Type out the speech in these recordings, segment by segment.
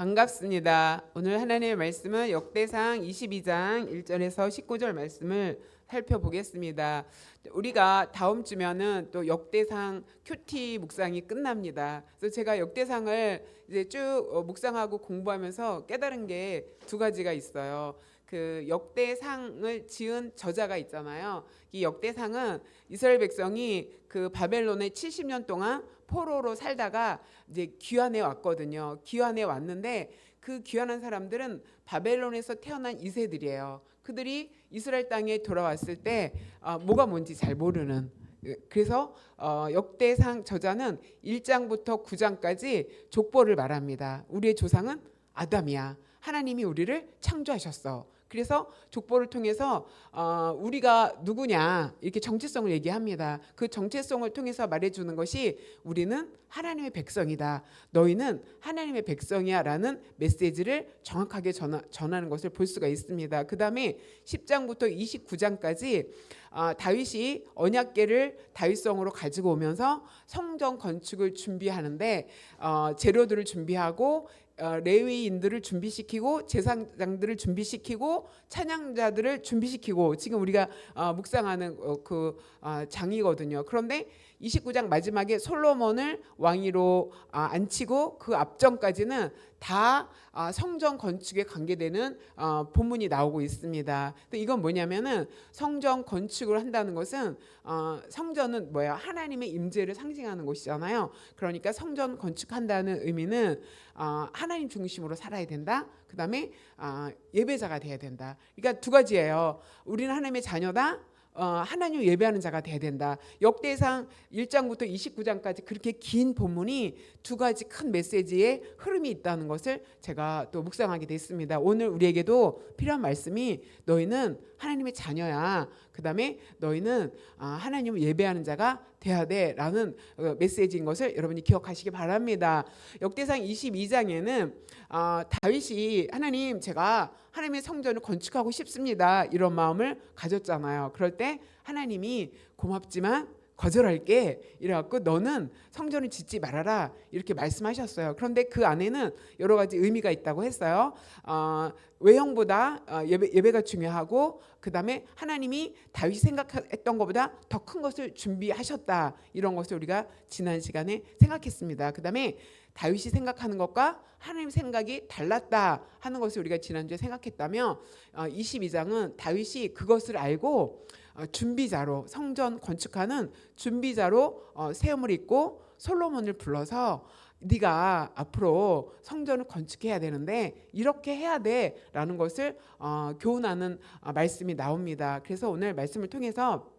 반갑습니다. 오늘 하나님의 말씀은 역대상 22장 1절에서 19절 말씀을 살펴보겠습니다. 우리가 다음 주면은 또 역대상 큐티 묵상이 끝납니다. 그래서 제가 역대상을 이제 쭉 어, 묵상하고 공부하면서 깨달은 게 두 가지가 있어요. 그 역대상을 지은 저자가 있잖아요. 이 역대상은 이스라엘 백성이 그 바벨론에 70년 동안 포로로 살다가 이제 귀환해 왔거든요. 귀환해 왔는데 그 귀환한 사람들은 바벨론에서 태어난 이세들이에요. 그들이 이스라엘 땅에 돌아왔을 때 어, 뭐가 뭔지 잘 모르는 그래서 어, 역대상 저자는 1장부터 9장까지 족보를 말합니다. 우리의 조상은 아담이야. 하나님이 우리를 창조하셨어. 그래서 족보를 통해서 어, 우리가 누구냐 이렇게 정체성을 얘기합니다. 그 정체성을 통해서 말해주는 것이 우리는 하나님의 백성이다. 너희는 하나님의 백성이야라는 메시지를 정확하게 전하, 전하는 것을 볼 수가 있습니다. 그 다음에 10장부터 29장까지 어, 다윗이 언약계를 다윗성으로 가지고 오면서 성전 건축을 준비하는데 어, 재료들을 준비하고 어, 레위인들을 준비시키고 제사장들을 준비시키고 찬양자들을 준비시키고 지금 우리가 어, 묵상하는 어, 그 어, 장이거든요. 그런데 29장 마지막에 솔로몬을 왕위로 아, 앉히고 그 앞전까지는 다 아, 성전 건축에 관계되는 어, 본문이 나오고 있습니다. 이건 뭐냐면은 성전 건축을 한다는 것은 어, 성전은 뭐야 하나님의 임재를 상징하는 곳이잖아요. 그러니까 성전 건축한다는 의미는 어, 하나님 중심으로 살아야 된다. 그 다음에 어, 예배자가 돼야 된다. 그러니까 두 가지예요. 우리는 하나님의 자녀다. 어, 하나님 예배하는 자가 돼야 된다. 역대상 1장부터 29장까지 그렇게 긴 본문이 두 가지 큰 메시지의 흐름이 있다는 것을 제가 또 묵상하게 됐습니다. 오늘 우리에게도 필요한 말씀이 너희는 하나님의 자녀야. 그 다음에 너희는 아, 하나님을 예배하는 자가 돼야 돼라는 어, 메시지인 것을 여러분이 기억하시기 바랍니다. 역대상 22장에는 아, 다윗이 하나님 제가 하나님의 성전을 건축하고 싶습니다. 이런 마음을 가졌잖아요. 그럴 때 하나님이 고맙지만 거절할게 이래갖고 너는 성전을 짓지 말아라 이렇게 말씀하셨어요. 그런데 그 안에는 여러 가지 의미가 있다고 했어요. 어, 외형보다 어, 예배, 예배가 중요하고 그 다음에 하나님이 다윗이 생각했던 것보다 더 큰 것을 준비하셨다 이런 것을 우리가 지난 시간에 생각했습니다. 그 다음에 다윗이 생각하는 것과 하나님 생각이 달랐다 하는 것을 우리가 지난주에 생각했다면 어, 22장은 다윗이 그것을 알고 어, 준비자로 성전 건축하는 준비자로 어, 세움을 입고 솔로몬을 불러서 네가 앞으로 성전을 건축해야 되는데 이렇게 해야 돼라는 것을 어, 교훈하는 어, 말씀이 나옵니다. 그래서 오늘 말씀을 통해서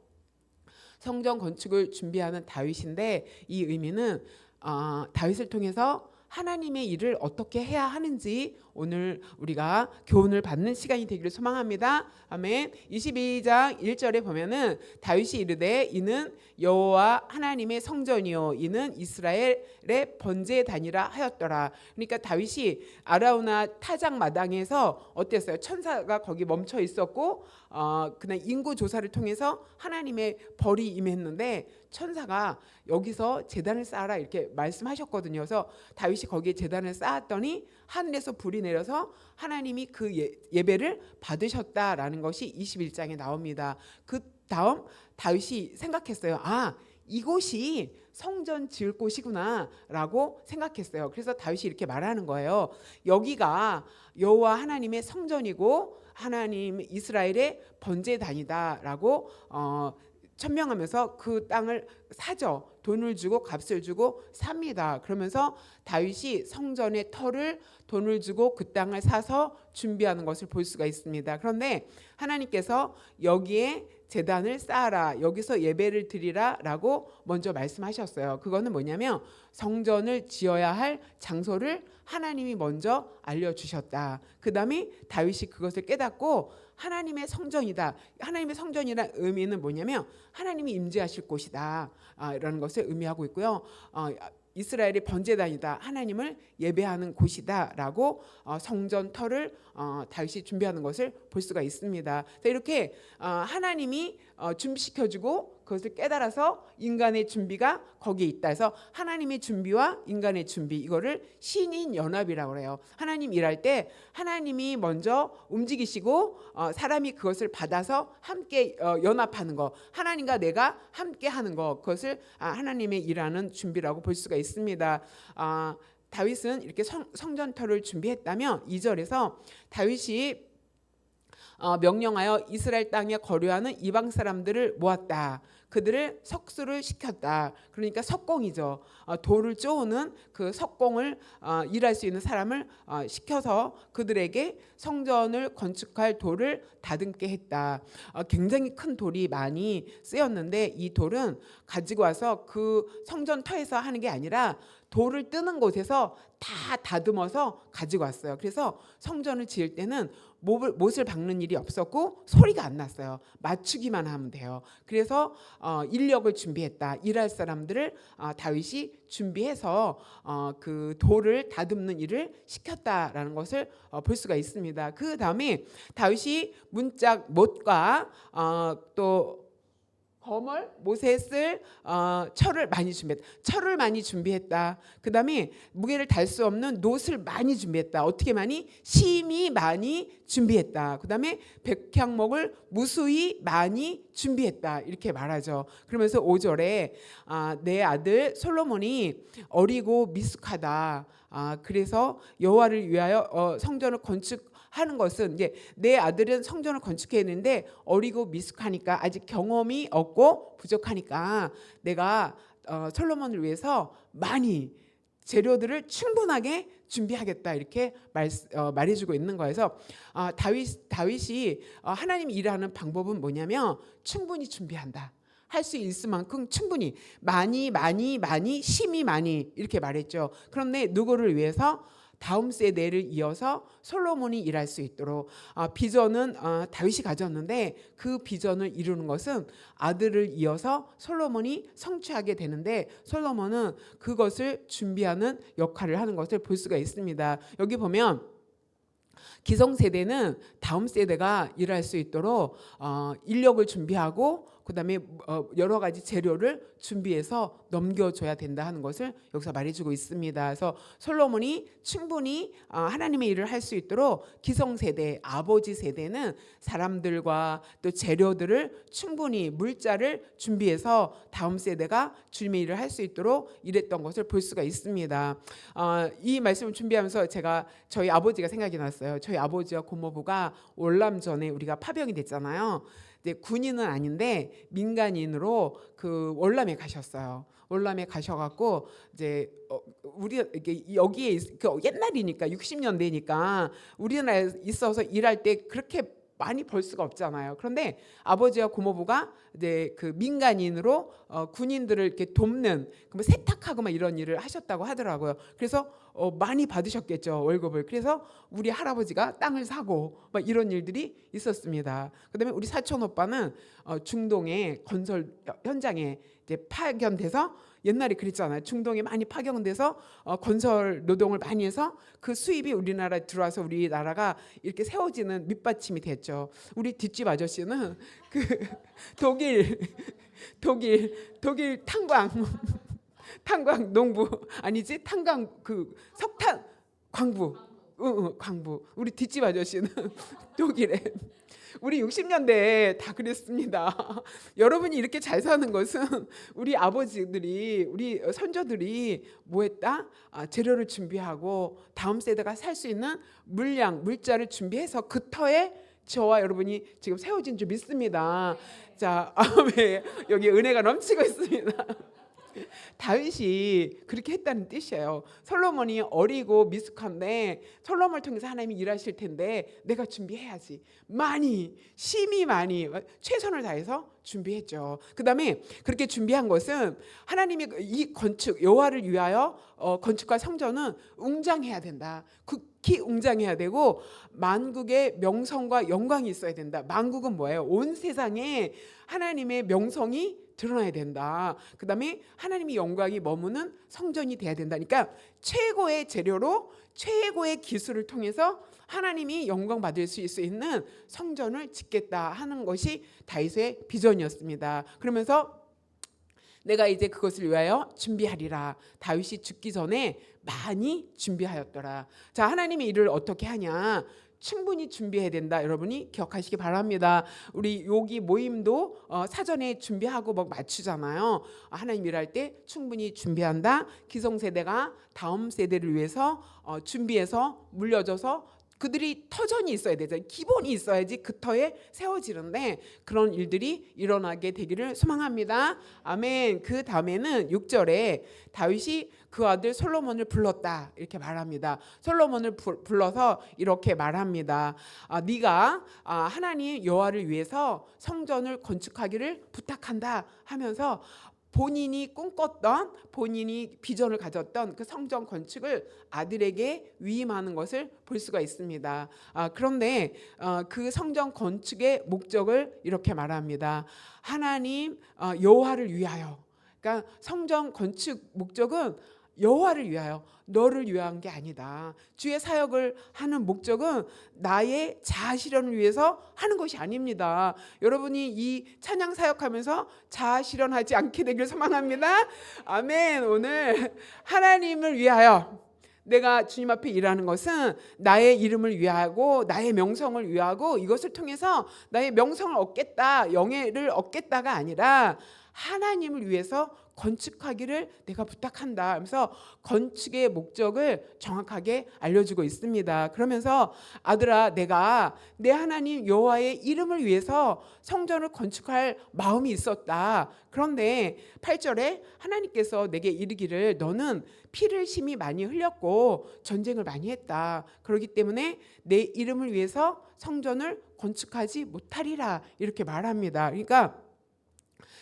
성전 건축을 준비하는 다윗인데 이 의미는 어, 다윗을 통해서 하나님의 일을 어떻게 해야 하는지 오늘 우리가 교훈을 받는 시간이 되기를 소망합니다. 아멘. 22장 1절에 보면은 다윗이 이르되 이는 여호와 하나님의 성전이요 이는 이스라엘의 번제 단이라 하였더라. 그러니까 다윗이 아라우나 타작 마당에서 어땠어요? 천사가 거기 멈춰 있었고 어 그냥 인구 조사를 통해서 하나님의 벌이 임했는데 천사가 여기서 재단을 쌓아라 이렇게 말씀하셨거든요. 그래서 다윗이 거기에 재단을 쌓았더니 하늘에서 불이 내려서 하나님이 그 예, 예배를 받으셨다라는 것이 21장에 나옵니다. 그 다음 다윗이 생각했어요. 아, 이곳이 성전 지을 곳이구나라고 생각했어요. 그래서 다윗이 이렇게 말하는 거예요. 여기가 여호와 하나님의 성전이고 하나님 이스라엘의 번제단이다라고 어, 천명하면서 그 땅을 사죠. 돈을 주고 값을 주고 삽니다. 그러면서 다윗이 성전의 터를 돈을 주고 그 땅을 사서 준비하는 것을 볼 수가 있습니다. 그런데 하나님께서 여기에 재단을 쌓아라. 여기서 예배를 드리라라고 먼저 말씀하셨어요. 그거는 뭐냐면 성전을 지어야 할 장소를 하나님이 먼저 알려 주셨다. 그다음에 다윗이 그것을 깨닫고 하나님의 성전이다. 하나님의 성전이란 의미는 뭐냐면 하나님이 임재하실 곳이다. 아, 이라는 것을 의미하고 있고요. 어, 이스라엘의 번제단이다. 하나님을 예배하는 곳이다라고 어, 성전 터를 어, 다윗이 준비하는 것을 볼 수가 있습니다. 이렇게 어, 하나님이 어, 준비시켜주고 그 그것을 깨달아서 인간의 준비가 거기에 있다 해서 하나님의 준비와 인간의 준비 이거를 신인 연합이라고 그래요. 하나님 일할 때 하나님이 먼저 움직이시고 어, 사람이 그것을 받아서 함께 어, 연합하는 거 하나님과 내가 함께 하는 거 그것을 아, 하나님의 일하는 준비라고 볼 수가 있습니다. 아, 다윗은 이렇게 성, 성전터를 준비했다면 2절에서 다윗이 어, 명령하여 이스라엘 땅에 거류하는 이방 사람들을 모았다. 그들을 석수를 시켰다. 그러니까 석공이죠. 어, 돌을 쪼는 그 석공을 어, 일할 수 있는 사람을 어, 시켜서 그들에게 성전을 건축할 돌을 다듬게 했다. 어, 굉장히 큰 돌이 많이 쓰였는데 이 돌은 가지고 와서 그 성전 터에서 하는 게 아니라 돌을 뜨는 곳에서 다 다듬어서 가지고 왔어요. 그래서 성전을 지을 때는 못을, 못을 박는 일이 없었고 소리가 안 났어요. 맞추기만 하면 돼요. 그래서 어, 인력을 준비했다. 일할 사람들을 어, 다윗이 준비해서 어, 그 돌을 다듬는 일을 시켰다라는 것을 어, 볼 수가 있습니다. 그 다음에 다윗이 문짝 못과 어, 또 거멀, 모세쓸 어, 철을 많이 준비했다. 철을 많이 준비했다. 그 다음에 무게를 달 수 없는 놋을 많이 준비했다. 어떻게 많이? 심히 많이 준비했다. 그 다음에 백향목을 무수히 많이 준비했다. 이렇게 말하죠. 그러면서 5절에 아, 내 아들 솔로몬이 어리고 미숙하다. 아, 그래서 여호와를 위하여 어, 성전을 건축 하는 것은 이제 내 아들은 성전을 건축했는데 어리고 미숙하니까 아직 경험이 없고 부족하니까 내가 어, 솔로몬을 위해서 많이 재료들을 충분하게 준비하겠다 이렇게 말, 어, 말해주고 있는 거에서 아, 다윗 다윗이 어, 하나님 일하는 방법은 뭐냐면 충분히 준비한다. 할 수 있을 만큼 충분히 많이 많이 많이 심히 많이 이렇게 말했죠. 그런데 누구를 위해서 다음 세대를 이어서 솔로몬이 일할 수 있도록 아, 비전은 아, 다윗이 가졌는데 그 비전을 이루는 것은 아들을 이어서 솔로몬이 성취하게 되는데 솔로몬은 그것을 준비하는 역할을 하는 것을 볼 수가 있습니다. 여기 보면 기성 세대는 다음 세대가 일할 수 있도록 어, 인력을 준비하고 그다음에 어, 여러 가지 재료를 준비해서 넘겨줘야 된다 하는 것을 여기서 말해주고 있습니다. 그래서 솔로몬이 충분히 어, 하나님의 일을 할 수 있도록 기성 세대, 아버지 세대는 사람들과 또 재료들을 충분히 물자를 준비해서 다음 세대가 주님의 일을 할 수 있도록 일했던 것을 볼 수가 있습니다. 어, 이 말씀을 준비하면서 제가 저희 아버지가 생각이 났어요. 저희 아버지와 고모부가 월남 전에 우리가 파병이 됐잖아요. 이제 군인은 아닌데 민간인으로 그 월남에 가셨어요. 월남에 가셔갖고 이제 어, 우리 여기에 있- 그 옛날이니까 60년대니까 우리나라에 있어서 일할 때 그렇게 많이 벌 수가 없잖아요. 그런데 아버지와 고모부가 이제 그 민간인으로 어, 군인들을 이렇게 돕는 그뭐 세탁하고 막 이런 일을 하셨다고 하더라고요. 그래서 어, 많이 받으셨겠죠 월급을. 그래서 우리 할아버지가 땅을 사고 막 이런 일들이 있었습니다. 그다음에 우리 사촌 오빠는 어, 중동의 건설 현장에 이제 파견돼서 옛날에 그랬잖아요. 중동에 많이 파견돼서 어, 건설 노동을 많이 해서 그 수입이 우리나라에 들어와서 우리나라가 이렇게 세워지는 밑받침이 됐죠. 우리 뒷집 아저씨는 그 독일 독일 독일 탄광 탄광 농부 아니지 탄광 그 석탄 광부 응, 응, 광부 우리 뒷집 아저씨는 독일에 우리 60년대에 다 그랬습니다. 여러분이 이렇게 잘 사는 것은 우리 아버지들이 우리 선조들이 뭐 했다? 아, 재료를 준비하고 다음 세대가 살 수 있는 물량 물자를 준비해서 그 터에 저와 여러분이 지금 세워진 줄 믿습니다. 자, 아멘. 여기 은혜가 넘치고 있습니다. 다윗이 그렇게 했다는 뜻이에요. 솔로몬이 어리고 미숙한데 솔로몬을 통해서 하나님이 일하실 텐데 내가 준비해야지. 많이 심히 많이 최선을 다해서 준비했죠. 그다음에 그렇게 준비한 것은 하나님이 이 건축 여호와를 위하여 어, 건축과 성전은 웅장해야 된다. 극히 웅장해야 되고 만국의 명성과 영광이 있어야 된다. 만국은 뭐예요? 온 세상에 하나님의 명성이 드러나야 된다. 그 다음에 하나님의 영광이 머무는 성전이 돼야 된다니까 최고의 재료로 최고의 기술을 통해서 하나님이 영광 받을 수 있는 성전을 짓겠다 하는 것이 다윗의 비전이었습니다. 그러면서 내가 이제 그것을 위하여 준비하리라. 다윗이 죽기 전에 많이 준비하였더라. 자, 하나님이 이를 어떻게 하냐? 충분히 준비해야 된다. 여러분이 기억하시기 바랍니다. 우리 여기 모임도 어, 사전에 준비하고 막 맞추잖아요. 하나님 일할 때 충분히 준비한다. 기성세대가 다음 세대를 위해서 어, 준비해서 물려줘서 그들이 터전이 있어야 되죠. 기본이 있어야지 그 터에 세워지는데 그런 일들이 일어나게 되기를 소망합니다. 아멘. 그 다음에는 6절에 다윗이 그 아들 솔로몬을 불렀다 이렇게 말합니다. 솔로몬을 부- 불러서 이렇게 말합니다. 아, 네가 아, 하나님 여호와를 위해서 성전을 건축하기를 부탁한다 하면서 본인이 꿈꿨던 본인이 비전을 가졌던 그 성전 건축을 아들에게 위임하는 것을 볼 수가 있습니다. 아, 그런데 어, 그 성전 건축의 목적을 이렇게 말합니다. 하나님 어, 여호와를 위하여. 그러니까 성전 건축 목적은 여호와를 위하여 너를 위한 게 아니다. 주의 사역을 하는 목적은 나의 자아 실현을 위해서 하는 것이 아닙니다. 여러분이 이 찬양 사역하면서 자아 실현하지 않게 되길 소망합니다. 아멘. 오늘 하나님을 위하여 내가 주님 앞에 일하는 것은 나의 이름을 위하고 나의 명성을 위하고 이것을 통해서 나의 명성을 얻겠다, 영예를 얻겠다가 아니라 하나님을 위해서 건축하기를 내가 부탁한다. 하면서 건축의 목적을 정확하게 알려주고 있습니다. 그러면서 아들아, 내가 내 하나님 여호와의 이름을 위해서 성전을 건축할 마음이 있었다. 그런데 8절에 하나님께서 내게 이르기를 너는 피를 심히 많이 흘렸고 전쟁을 많이 했다. 그렇기 때문에 내 이름을 위해서 성전을 건축하지 못하리라 이렇게 말합니다. 그러니까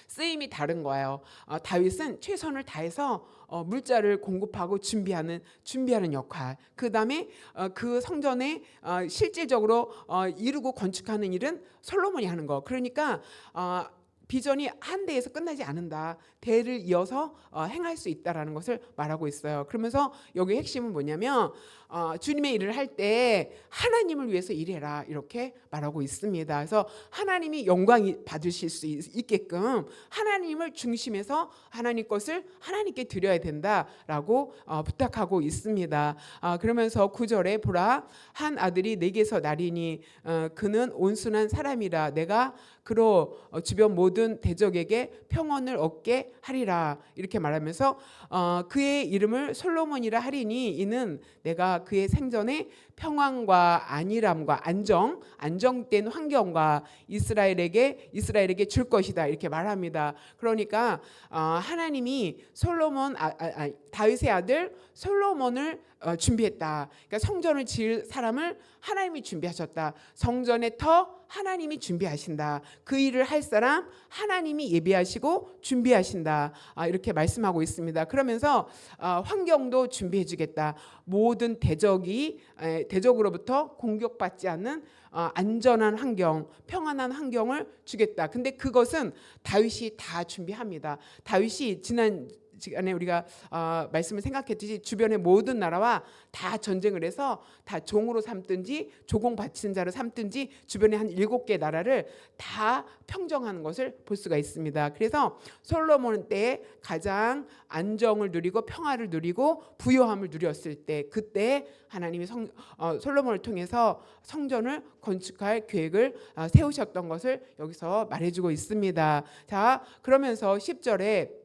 쓰임이 다른 거예요. 어, 다윗은 최선을 다해서 어, 물자를 공급하고 준비하는 준비하는 역할. 그 다음에 어, 그 성전에 어, 실질적으로 어, 이루고 건축하는 일은 솔로몬이 하는 거. 그러니까 어, 비전이 한 대에서 끝나지 않는다. 대를 이어서 어, 행할 수 있다라는 것을 말하고 있어요. 그러면서 여기 핵심은 뭐냐면 어, 주님의 일을 할 때 하나님을 위해서 일해라 이렇게 말하고 있습니다. 그래서 하나님이 영광이 받으실 수 있- 있게끔 하나님을 중심에서 하나님 것을 하나님께 드려야 된다라고 어, 부탁하고 있습니다. 아, 그러면서 구절에 보라 한 아들이 내게서 나리니 어, 그는 온순한 사람이라 내가 그로 어, 주변 모든 대적에게 평온을 얻게 하리라 이렇게 말하면서 어, 그의 이름을 솔로몬이라 하리니 이는 내가 그의 생전에 평안과 안일함과 안정 안정된 환경과 이스라엘에게 이스라엘에게 줄 것이다 이렇게 말합니다. 그러니까 어, 하나님이 솔로몬 아, 아, 아, 다윗의 아들 솔로몬을 어, 준비했다. 그러니까 성전을 지을 사람을 하나님이 준비하셨다. 성전의 터 하나님이 준비하신다. 그 일을 할 사람 하나님이 예비하시고 준비하신다. 아, 이렇게 말씀하고 있습니다. 그러면서 아, 환경도 준비해 주겠다. 모든 대적이 에, 대적으로부터 공격받지 않는 어, 안전한 환경, 평안한 환경을 주겠다. 근데 그것은 다윗이 다 준비합니다. 다윗이 지난 시간에 우리가 어, 말씀을 생각했듯이 주변의 모든 나라와 다 전쟁을 해서 다 종으로 삼든지 조공 바치는 자로 삼든지 주변에 한 일곱 개 나라를 다 평정하는 것을 볼 수가 있습니다. 그래서 솔로몬 때 가장 안정을 누리고 평화를 누리고 부요함을 누렸을 때 그때 하나님이 성, 어, 솔로몬을 통해서 성전을 건축할 계획을 어, 세우셨던 것을 여기서 말해주고 있습니다. 자 그러면서 10절에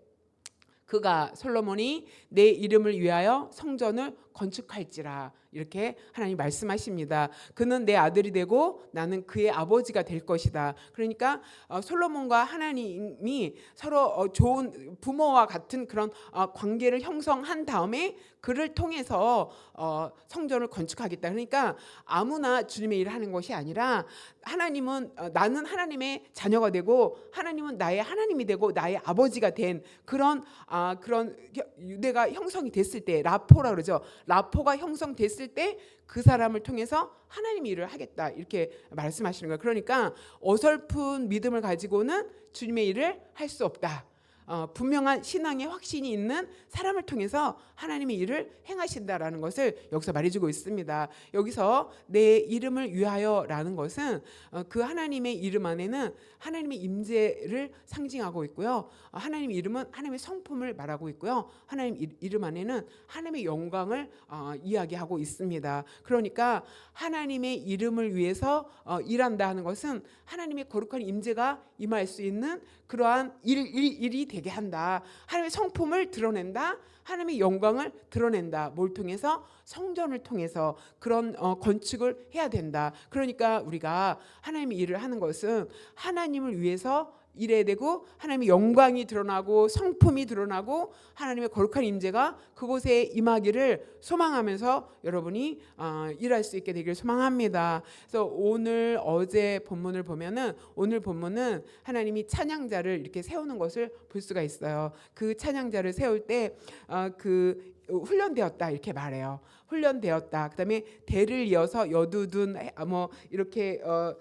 그가 솔로몬이 내 이름을 위하여 성전을 건축할지라 이렇게 하나님 말씀하십니다. 그는 내 아들이 되고 나는 그의 아버지가 될 것이다. 그러니까 어, 솔로몬과 하나님이 서로 어, 좋은 부모와 같은 그런 어, 관계를 형성한 다음에 그를 통해서 어, 성전을 건축하겠다. 그러니까 아무나 주님의 일을 하는 것이 아니라 하나님은 어, 나는 하나님의 자녀가 되고 하나님은 나의 하나님이 되고 나의 아버지가 된 그런 아 그런 혀- 유대가 형성이 됐을 때 라포라 그러죠. 라포가 형성됐을 때 그 사람을 통해서 하나님 일을 하겠다 이렇게 말씀하시는 거예요. 그러니까 어설픈 믿음을 가지고는 주님의 일을 할 수 없다. 어, 분명한 신앙의 확신이 있는 사람을 통해서 하나님의 일을 행하신다라는 것을 여기서 말해주고 있습니다. 여기서 내 이름을 위하여라는 것은 어, 그 하나님의 이름 안에는 하나님의 임재를 상징하고 있고요. 어, 하나님의 이름은 하나님의 성품을 말하고 있고요. 하나님 이- 이름 안에는 하나님의 영광을 어, 이야기하고 있습니다. 그러니까 하나님의 이름을 위해서 어, 일한다 하는 것은 하나님의 거룩한 임재가 임할 수 있는 그러한 일, 일, 일 이 되게 한다. 하나님의 성품을 드러낸다. 하나님의 영광을 드러낸다. 뭘 통해서 성전을 통해서 그런 어, 건축을 해야 된다. 그러니까 우리가 하나님의 일을 하는 것은 하나님을 위해서 일해야 되고 하나님의 영광이 드러나고 성품이 드러나고 하나님의 거룩한 임재가 그곳에 임하기를 소망하면서 여러분이 어, 일할 수 있게 되기를 소망합니다. 그래서 오늘 어제 본문을 보면은 오늘 본문은 하나님이 찬양자를 이렇게 세우는 것을 볼 수가 있어요. 그 찬양자를 세울 때그 훈련되었다 이렇게 말해요. 훈련되었다. 그다음에 대를 이어서 여두둔 해- 뭐 이렇게 어,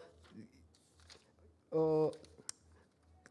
어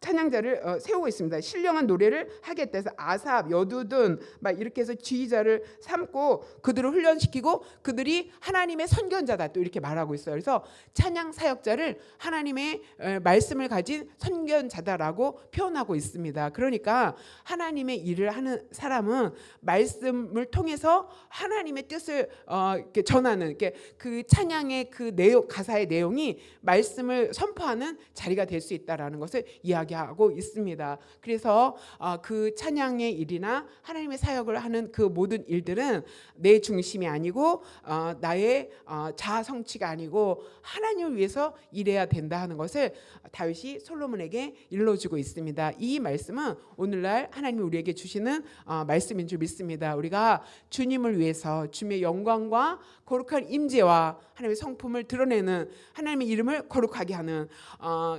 찬양자를 어, 세우고 있습니다. 신령한 노래를 하겠다 해서 아삽, 여두둔 막 이렇게 해서 지휘자를 삼고 그들을 훈련시키고 그들이 하나님의 선견자다 또 이렇게 말하고 있어요. 그래서 찬양 사역자를 하나님의 어, 말씀을 가진 선견자다라고 표현하고 있습니다. 그러니까 하나님의 일을 하는 사람은 말씀을 통해서 하나님의 뜻을 어, 이렇게 전하는 이렇게 그 찬양의 그 내용 가사의 내용이 말씀을 선포하는 자리가 될 수 있다라는 것을 이야기 하고 있습니다. 그래서 어, 그 찬양의 일이나 하나님의 사역을 하는 그 모든 일들은 내 중심이 아니고 어, 나의 어, 자아 성취가 아니고 하나님을 위해서 일해야 된다 하는 것을 다윗이 솔로몬에게 일러주고 있습니다. 이 말씀은 오늘날 하나님이 우리에게 주시는 어, 말씀인 줄 믿습니다. 우리가 주님을 위해서 주님의 영광과 거룩한 임재와 하나님의 성품을 드러내는 하나님의 이름을 거룩하게 하는 어,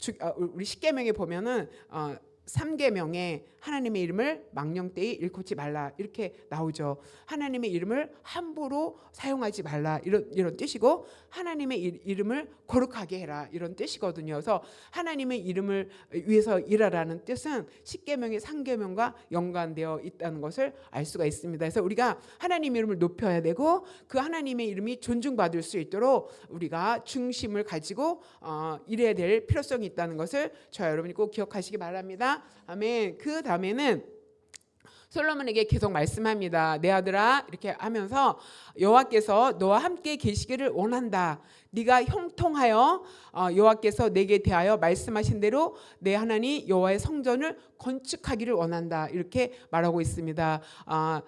주, 어, 우리 십계명에 보면은 어, 3계명에 하나님의 이름을 망령되이 일컫지 말라 이렇게 나오죠. 하나님의 이름을 함부로 사용하지 말라 이런 이런 뜻이고 하나님의 이- 이름을 거룩하게 해라 이런 뜻이거든요. 그래서 하나님의 이름을 위해서 일하라는 뜻은 십계명의 3계명과 연관되어 있다는 것을 알 수가 있습니다. 그래서 우리가 하나님 이름을 높여야 되고 그 하나님의 이름이 존중받을 수 있도록 우리가 중심을 가지고 어, 일해야 될 필요성이 있다는 것을 저 여러분이 꼭 기억하시기 바랍니다. 아멘. 그 다음에는 솔로몬에게 계속 말씀합니다. 내 아들아 이렇게 하면서 여호와께서 너와 함께 계시기를 원한다. 네가 형통하여 어, 여호와께서 내게 대하여 말씀하신 대로 내 하나님 여호와의 성전을 건축하기를 원한다. 이렇게 말하고 있습니다. 아,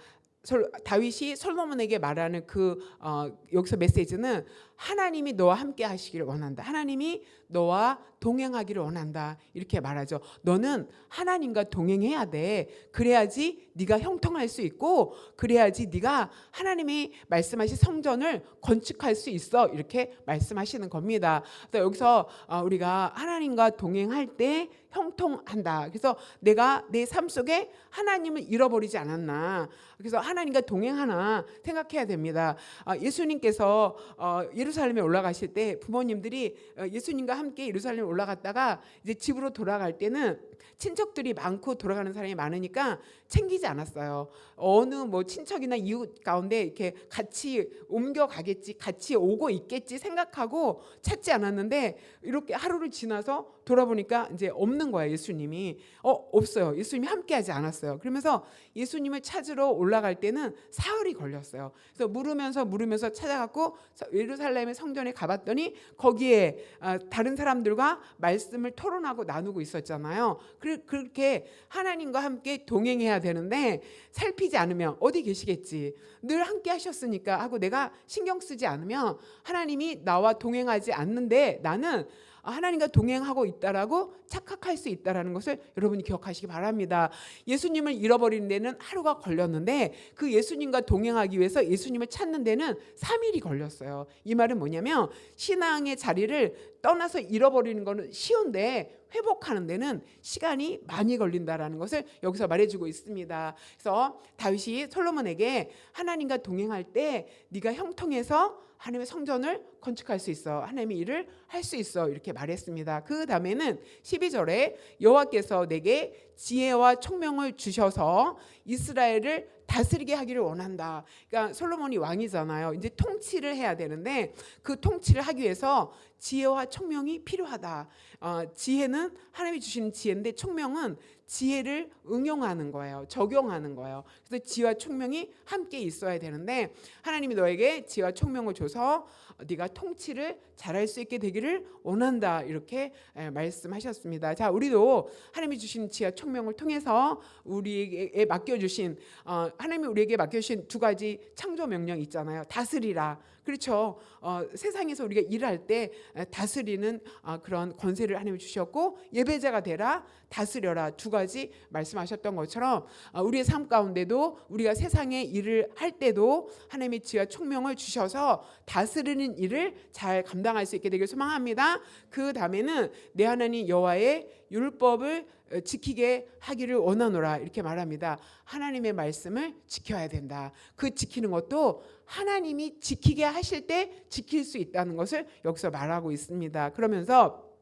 솔- 다윗이 솔로몬에게 말하는 그 어, 여기서 메시지는 하나님이 너와 함께 하시기를 원한다. 하나님이 너와 동행하기를 원한다. 이렇게 말하죠. 너는 하나님과 동행해야 돼. 그래야지 네가 형통할 수 있고 그래야지 네가 하나님이 말씀하신 성전을 건축할 수 있어. 이렇게 말씀하시는 겁니다. 그래서 여기서 어, 우리가 하나님과 동행할 때 형통한다. 그래서 내가 내 삶 속에 하나님을 잃어버리지 않았나. 그래서 하나님과 동행하나 생각해야 됩니다. 아, 예수님께서 어, 예루살렘에 올라가실 때 부모님들이 어, 예수님과 함께 예루살렘에 올라갔다가 이제 집으로 돌아갈 때는 친척들이 많고 돌아가는 사람이 많으니까 챙기지 않았어요. 어느 뭐 친척이나 이웃 가운데 이렇게 같이 옮겨 가겠지, 같이 오고 있겠지 생각하고 찾지 않았는데 이렇게 하루를 지나서 돌아보니까 이제 없는 거야 예수님이. 어 없어요. 예수님이 함께하지 않았어요. 그러면서 예수님을 찾으러 올라갈 때는 사흘이 걸렸어요. 그래서 물으면서 물으면서 찾아갖고 예루살렘 의 성전에 가봤더니 거기에 아, 다른 사람들과 말씀을 토론하고 나누고 있었잖아요. 그- 그렇게 하나님과 함께 동행해야 되는데 살피지 않으면 어디 계시겠지. 늘 함께 하셨으니까 하고 내가 신경 쓰지 않으면 하나님이 나와 동행하지 않는데 나는 하나님과 동행하고 있다라고 착각할 수 있다라는 것을 여러분이 기억하시기 바랍니다. 예수님을 잃어버리는 데는 하루가 걸렸는데 그 예수님과 동행하기 위해서 예수님을 찾는 데는 3일이 걸렸어요. 이 말은 뭐냐면 신앙의 자리를 떠나서 잃어버리는 거는 쉬운데 회복하는 데는 시간이 많이 걸린다라는 것을 여기서 말해주고 있습니다. 그래서 다윗이 솔로몬에게 하나님과 동행할 때 네가 형통해서 하나님의 성전을 건축할 수 있어. 하나님의 일을 할 수 있어. 이렇게 말했습니다. 그 다음에는 12절에 여호와께서 내게 지혜와 총명을 주셔서 이스라엘을 다스리게 하기를 원한다. 그러니까 솔로몬이 왕이잖아요. 이제 통치를 해야 되는데 그 통치를 하기 위해서 지혜와 총명이 필요하다. 어, 지혜는 하나님이 주시는 지혜인데 총명은 지혜를 응용하는 거예요. 적용하는 거예요. 그래서 지혜와 총명이 함께 있어야 되는데 하나님이 너에게 지혜와 총명을 줘서 네가 통치를 잘할 수 있게 되기를 원한다. 이렇게 에, 말씀하셨습니다. 자, 우리도 하나님이 주신 지혜와 총명을 통해서 우리에게 맡겨 주신 어, 하나님이 우리에게 맡겨 주신 두 가지 창조 명령 있잖아요. 다스리라. 그렇죠. 어, 세상에서 우리가 일할 때 에, 다스리는 어, 그런 권세를 하나님이 주셨고 예배자가 되라 다스려라 두 가지 말씀하셨던 것처럼 어, 우리의 삶 가운데도 우리가 세상에 일을 할 때도 하나님의 지혜와 총명을 주셔서 다스리는 일을 잘 감당할 수 있게 되길 소망합니다. 그 다음에는 내 하나님 여호와의 율법을 어, 지키게 하기를 원하노라 이렇게 말합니다. 하나님의 말씀을 지켜야 된다. 그 지키는 것도 하나님이 지키게 하실 때 지킬 수 있다는 것을 여기서 말하고 있습니다. 그러면서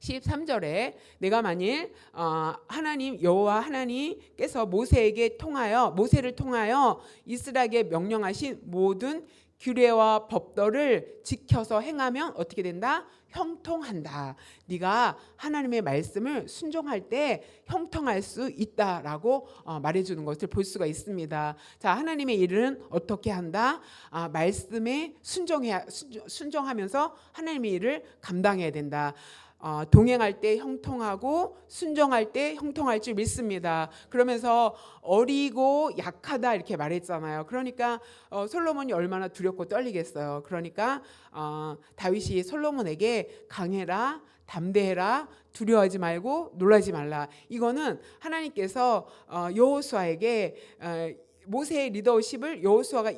13절에 내가 만일 어, 하나님 여호와 하나님께서 모세에게 통하여 모세를 통하여 이스라엘에게 명령하신 모든 규례와 법도를 지켜서 행하면 어떻게 된다? 형통한다. 네가 하나님의 말씀을 순종할 때 형통할 수 있다라고 어, 말해주는 것을 볼 수가 있습니다. 자, 하나님의 일은 어떻게 한다? 아, 말씀에 순종해야 순종- 순종하면서 하나님의 일을 감당해야 된다. 어, 동행할 때 형통하고 순종할 때 형통할 줄 믿습니다. 그러면서 어리고 약하다 이렇게 말했잖아요. 그러니까 어, 솔로몬이 얼마나 두렵고 떨리겠어요. 그러니까 어, 다윗이 솔로몬에게 강해라, 담대해라, 두려워하지 말고 놀라지 말라. 이거는 하나님께서 어, 여호수아에게 어, 모세의 리더십을 여호수아가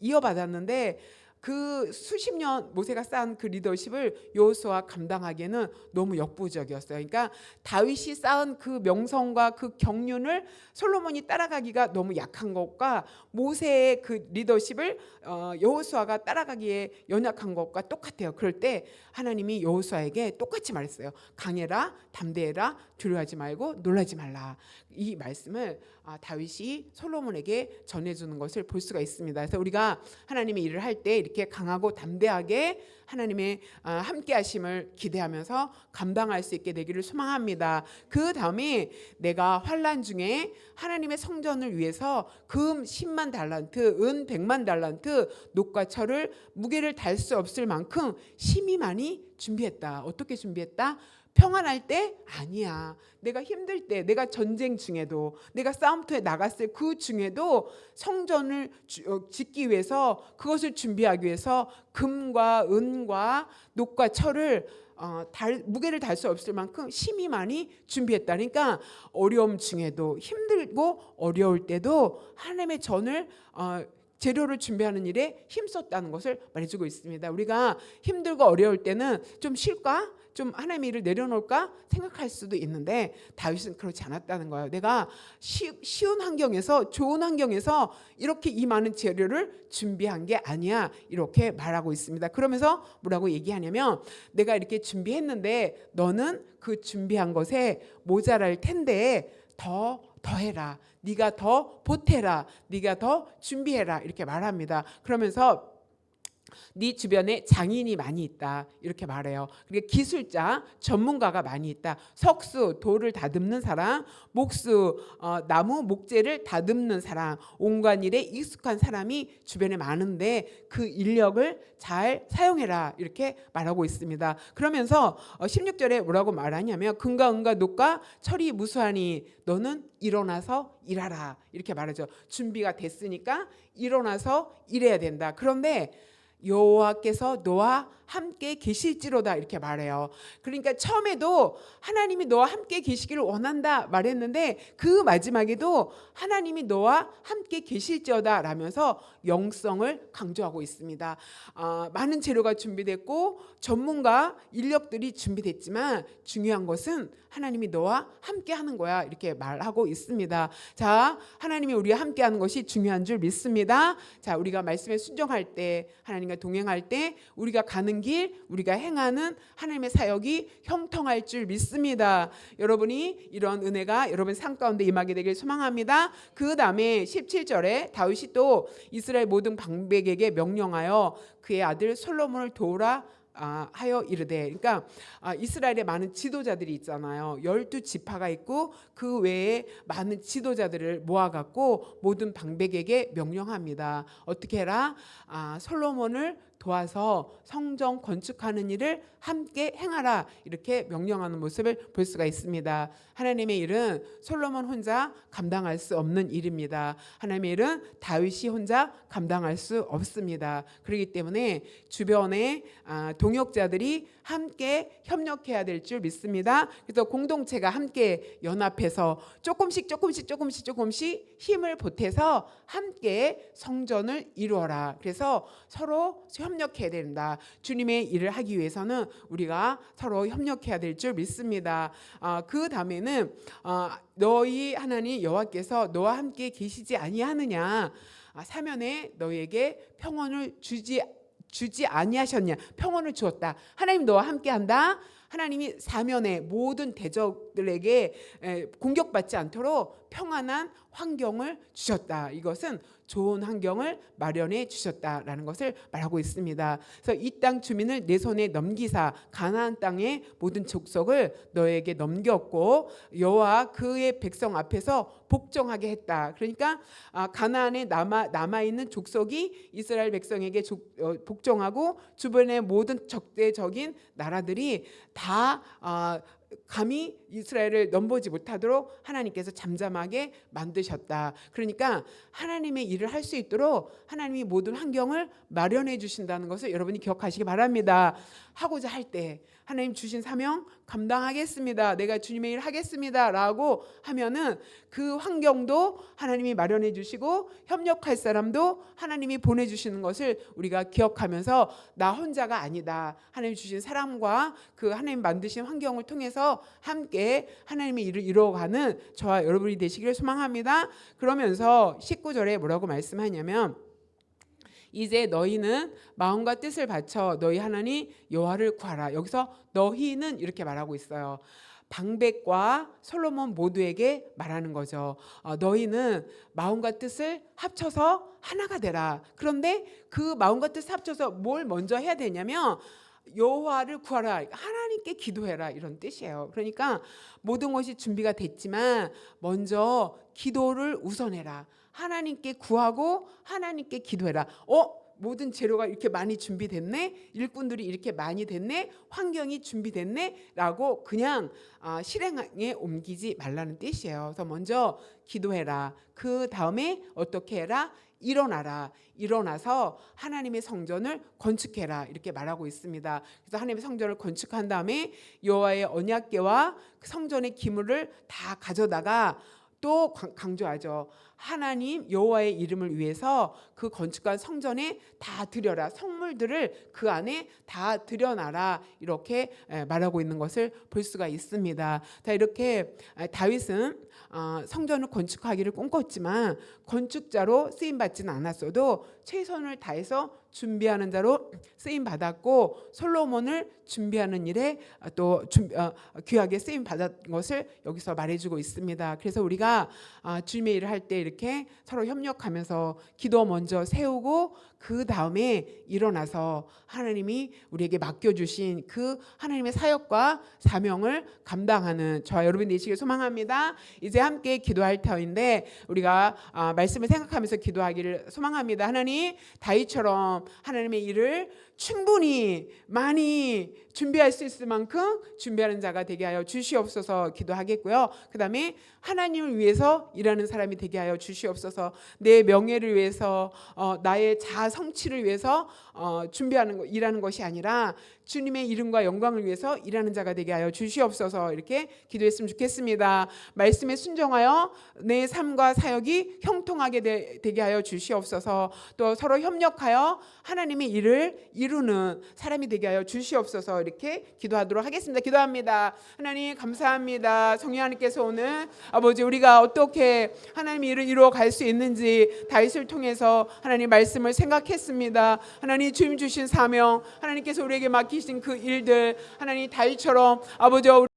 이어받았는데 그 수십 년 모세가 쌓은 그 리더십을 여호수아 감당하기에는 너무 역부족이었어요. 그러니까 다윗이 쌓은 그 명성과 그 경륜을 솔로몬이 따라가기가 너무 약한 것과 모세의 그 리더십을 어, 여호수아가 따라가기에 연약한 것과 똑같아요. 그럴 때 하나님이 여호수아에게 똑같이 말했어요. 강해라, 담대해라, 두려워하지 말고 놀라지 말라. 이 말씀을 아, 다윗이 솔로몬에게 전해주는 것을 볼 수가 있습니다. 그래서 우리가 하나님의 일을 할 때 이렇게 강하고 담대하게 하나님의 아, 함께하심을 기대하면서 감당할 수 있게 되기를 소망합니다. 그 다음에 내가 환란 중에 하나님의 성전을 위해서 금 10만 달란트, 은 100만 달란트, 녹과 철을 무게를 달 수 없을 만큼 심히 많이 준비했다. 어떻게 준비했다? 평안할 때 아니야. 내가 힘들 때, 내가 전쟁 중에도, 내가 싸움터에 나갔을 그 중에도 성전을 주- 어, 짓기 위해서 그것을 준비하기 위해서 금과 은과 녹과 철을 어, 달, 무게를 달 수 없을 만큼 심히 많이 준비했다. 그러니까 어려움 중에도 힘들고 어려울 때도 하나님의 전을 어, 재료를 준비하는 일에 힘썼다는 것을 말해주고 있습니다. 우리가 힘들고 어려울 때는 좀 쉴까? 좀 하나님의 일을 내려놓을까 생각할 수도 있는데 다윗은 그렇지 않았다는 거예요. 내가 쉬, 쉬운 환경에서 좋은 환경에서 이렇게 이 많은 재료를 준비한 게 아니야 이렇게 말하고 있습니다. 그러면서 뭐라고 얘기하냐면 내가 이렇게 준비했는데 너는 그 준비한 것에 모자랄 텐데 더 더해라. 네가 더 보태라. 네가 더 준비해라. 이렇게 말합니다. 그러면서 네 주변에 장인이 많이 있다 이렇게 말해요. 그리고 기술자 전문가가 많이 있다. 석수 돌을 다듬는 사람, 목수 어, 나무 목재를 다듬는 사람, 온갖 일에 익숙한 사람이 주변에 많은데 그 인력을 잘 사용해라 이렇게 말하고 있습니다. 그러면서 어, 16절에 뭐라고 말하냐면 금과 은과 녹과 철이 무수하니 너는 일어나서 일하라 이렇게 말하죠. 준비가 됐으니까 일어나서 일해야 된다. 그런데 여호와께서 너와 함께 계실지로다 이렇게 말해요. 그러니까 처음에도 하나님이 너와 함께 계시기를 원한다 말했는데 그 마지막에도 하나님이 너와 함께 계실지어다 라면서 영성을 강조하고 있습니다. 아, 많은 재료가 준비됐고 전문가 인력들이 준비됐지만 중요한 것은 하나님이 너와 함께 하는 거야 이렇게 말하고 있습니다. 자, 하나님이 우리와 함께 하는 것이 중요한 줄 믿습니다. 자, 우리가 말씀에 순종할 때 하나님과 동행할 때 우리가 가는 길 우리가 행하는 하나님의 사역이 형통할 줄 믿습니다. 여러분이 이런 은혜가 여러분 삶 가운데 임하게 되길 소망합니다. 그 다음에 17절에 다윗이 또 이스라엘 모든 방백에게 명령하여 그의 아들 솔로몬을 도우라 아, 하여 이르되 그러니까 아, 이스라엘에 많은 지도자들이 있잖아요. 열두 지파가 있고 그 외에 많은 지도자들을 모아갖고 모든 방백에게 명령합니다. 어떻게 해라? 아, 솔로몬을 도와서 성전 건축하는 일을 함께 행하라 이렇게 명령하는 모습을 볼 수가 있습니다. 하나님의 일은 솔로몬 혼자 감당할 수 없는 일입니다. 하나님의 일은 다윗이 혼자 감당할 수 없습니다. 그렇기 때문에 주변에 아, 동역자들이 함께 협력해야 될 줄 믿습니다. 그래서 공동체가 함께 연합해서 조금씩 조금씩 조금씩 조금씩 힘을 보태서 함께 성전을 이루어라. 그래서 서로 협력해야 된다. 주님의 일을 하기 위해서는 우리가 서로 협력해야 될 줄 믿습니다. 아, 그 다음에는 아, 너희 하나님 여호와께서 너와 함께 계시지 아니하느냐? 아, 사면에 너희에게 평온을 주지 주지 아니하셨냐? 평온을 주었다. 하나님 너와 함께한다. 하나님이 사면에 모든 대적들에게 에, 공격받지 않도록 평안한 환경을 주셨다. 이것은 좋은 환경을 마련해 주셨다라는 것을 말하고 있습니다. 그래서 이 땅 주민을 내 손에 넘기사 가나안 땅의 모든 족속을 너에게 넘겼고 여호와 그의 백성 앞에서 복종하게 했다. 그러니까 아, 가나안에 남아 남아 있는 족속이 이스라엘 백성에게 족- 어, 복종하고 주변의 모든 적대적인 나라들이 다 아, 감히 이스라엘을 넘보지 못하도록 하나님께서 잠잠하게 만드셨다. 그러니까 하나님의 일을 할 수 있도록 하나님이 모든 환경을 마련해 주신다는 것을 여러분이 기억하시기 바랍니다. 하고자 할 때 하나님 주신 사명 감당하겠습니다. 내가 주님의 일 하겠습니다라고 하면은 그 환경도 하나님이 마련해 주시고 협력할 사람도 하나님이 보내 주시는 것을 우리가 기억하면서 나 혼자가 아니다. 하나님 주신 사람과 그 하나님 만드신 환경을 통해서 함께 하나님의 일을 이루어가는 저와 여러분이 되시기를 소망합니다. 그러면서 19절에 뭐라고 말씀하냐면 이제 너희는 마음과 뜻을 바쳐 너희 하나님 여호와를 구하라. 여기서 너희는 이렇게 말하고 있어요. 방백과 솔로몬 모두에게 말하는 거죠. 어, 너희는 마음과 뜻을 합쳐서 하나가 되라. 그런데 그 마음과 뜻 합쳐서 뭘 먼저 해야 되냐면 여호와를 구하라. 하나님께 기도해라 이런 뜻이에요. 그러니까 모든 것이 준비가 됐지만 먼저 기도를 우선해라. 하나님께 구하고 하나님께 기도해라. 어? 모든 재료가 이렇게 많이 준비됐네, 일꾼들이 이렇게 많이 됐네, 환경이 준비됐네 라고 그냥 아, 실행에 옮기지 말라는 뜻이에요. 그래서 먼저 기도해라. 그 다음에 어떻게 해라? 일어나라. 일어나서 하나님의 성전을 건축해라. 이렇게 말하고 있습니다. 그래서 하나님의 성전을 건축한 다음에 여호와의 언약궤와 그 성전의 기물을 다 가져다가 또 강- 강조하죠. 하나님 여호와의 이름을 위해서 그 건축한 성전에 다 드려라. 성물들을 그 안에 다 드려놔라. 이렇게 에, 말하고 있는 것을 볼 수가 있습니다. 자 이렇게 에, 다윗은 어, 성전을 건축하기를 꿈꿨지만 건축자로 쓰임 받지는 않았어도 최선을 다해서 준비하는 자로 쓰임 받았고 솔로몬을 준비하는 일에 어, 또 준- 어, 귀하게 쓰임 받은 것을 여기서 말해주고 있습니다. 그래서 우리가 아, 주님의 일을 할 때 이렇게 서로 협력하면서 기도 먼저 세우고 그 다음에 일어나서 하나님이 우리에게 맡겨주신 그 하나님의 사역과 사명을 감당하는 저와 여러분 되시길 소망합니다. 이제 함께 기도할 터인데 우리가 아, 말씀을 생각하면서 기도하기를 소망합니다. 하나님 다윗처럼 하나님의 일을 충분히 많이 준비할 수 있을 만큼 준비하는 자가 되게 하여 주시옵소서 기도하겠고요. 그 다음에 하나님을 위해서 일하는 사람이 되게 하여 주시옵소서. 내 명예를 위해서 어, 나의 자아 성취를 위해서 어, 준비하는 거, 일하는 것이 아니라 주님의 이름과 영광을 위해서 일하는 자가 되게 하여 주시옵소서 이렇게 기도했으면 좋겠습니다. 말씀에 순종하여 내 삶과 사역이 형통하게 되, 게 하여 주시옵소서. 또또 서로 협력하여 하나님의 일을 이루는 사람이 되게 하여 주시옵소서 이렇게 기도하도록 하겠습니다. 기도합니다. 하나님 감사합니다. 성령 하나님께서 오늘 아버지 우리가 어떻게 하나님의 일을 이루어 갈 수 있는지 다윗을 통해서 하나님 말씀을 생각했습니다. 하나님 주님 주신 사명 하나님께서 우리에게 맡 기신 그 일들 하나님 다윗처럼 아버지